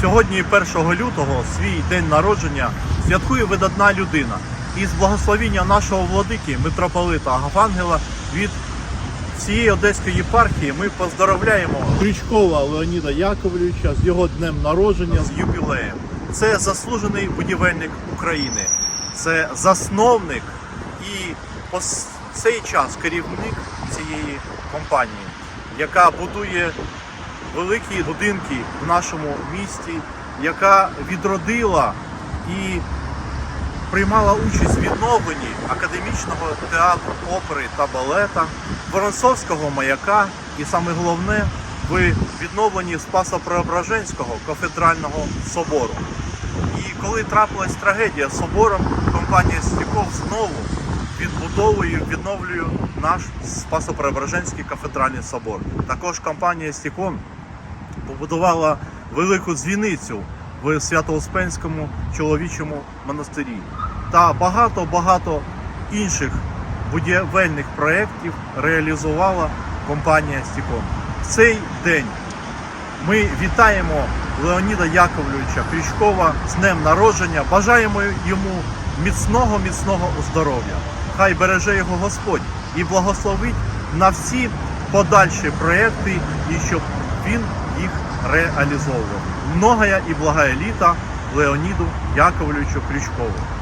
Сьогодні, 1 лютого, свій день народження святкує видатна людина. І з благословіння нашого владики митрополита Агафангела від всієї Одеської єпархії ми поздоровляємо Крючкова Леоніда Яковлевича з його днем народження, з юбілеєм. Це заслужений будівельник України, це засновник і по цей час керівник цієї компанії, яка будує великі будинки в нашому місті, яка відродила і приймала участь в відновленні академічного театру опери та балета, Воронцовського маяка і саме головне в відновленні Спасо-Преображенського кафедрального собору. І коли трапилась трагедія з собором, компанія Стіков знову відбудовує, відновлює наш Спасо-Преображенський кафедральний собор. Також компанія Стікон побудувала велику дзвіницю в Свято-Успенському чоловічому монастирі та багато-багато інших будівельних проєктів реалізувала компанія Стікон. В цей день ми вітаємо Леоніда Яковлевича Крючкова з днем народження. Бажаємо йому міцного, міцного здоров'я. Хай береже його Господь і благословить на всі подальші проекти, і щоб він їх реалізовував. Многая і благає літа Леоніду Яковлевичу Крючкову.